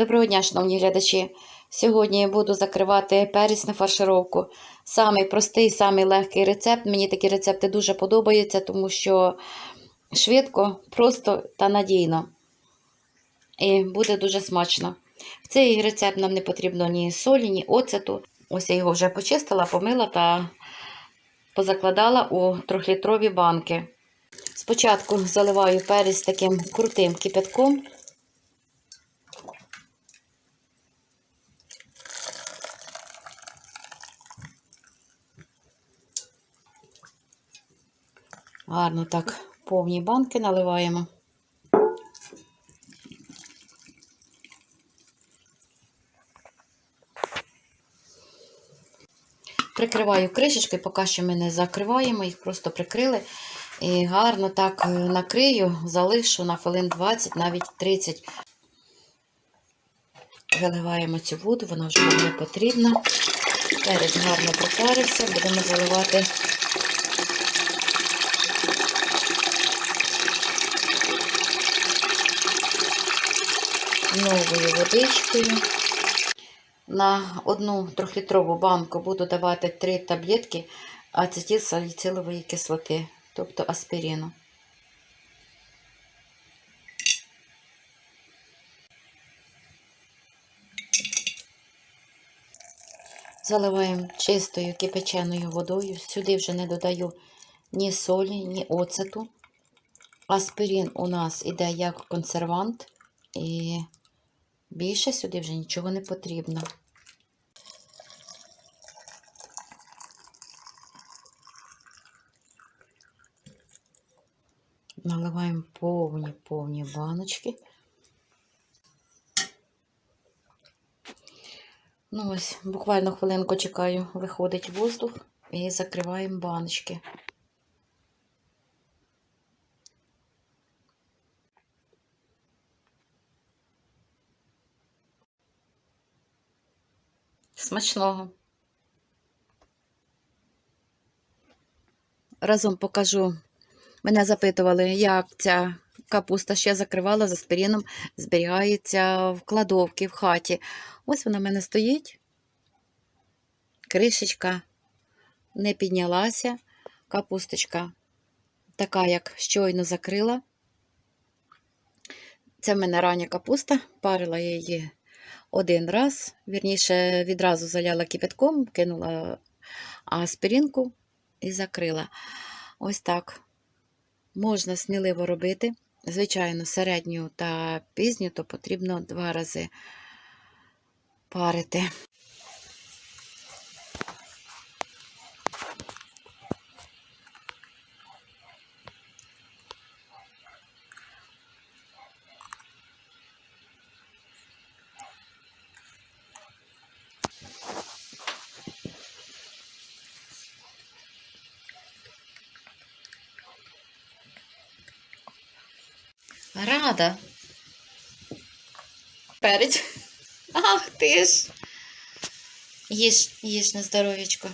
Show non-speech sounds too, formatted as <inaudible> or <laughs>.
Доброго дня, шановні глядачі. Сьогодні я буду закривати перець на фаршировку. Самий простий, самий легкий рецепт. Мені такі рецепти дуже подобаються, тому що швидко, просто та надійно. І буде дуже смачно. В цей рецепт нам не потрібно ні солі, ні оцету. Ось я його вже почистила, помила та позакладала у трьохлітрові банки. Спочатку заливаю перець таким крутим кипятком. Гарно так повні банки наливаємо. Прикриваю кришечкою, поки що ми не закриваємо, їх просто прикрили. І гарно так накрию, залишу на хвилин 20, навіть 30. Виливаємо цю воду, вона вже не потрібна. Перець гарно пропарився, будемо заливати новою водичкою. На одну трьохлітрову банку буду давати 3 таблетки ацетилсаліцилової кислоти, тобто аспірину. Заливаємо чистою кипяченою водою. Сюди вже не додаю ні солі, ні оцету. Аспірин у нас іде як консервант, і більше сюди вже нічого не потрібно. Наливаємо повні повні баночки. Ну ось, буквально хвилинку чекаю, виходить воздух і закриваємо баночки. Смачного. Разом покажу. Мене запитували, як ця капуста ще закривала з аспіріном, зберігається в кладовці, в хаті. Ось вона в мене стоїть. Кришечка не піднялася. Капусточка така, як щойно закрила. Це в мене рання капуста, парила я її один раз. Вірніше, відразу заляла кипятком, кинула аспіринку і закрила. Ось так. Можна сміливо робити. Звичайно, середню та пізню, то потрібно два рази парити. Рада. Перець. <laughs> Ах ти ж. Їж, їж на здоров'ячко.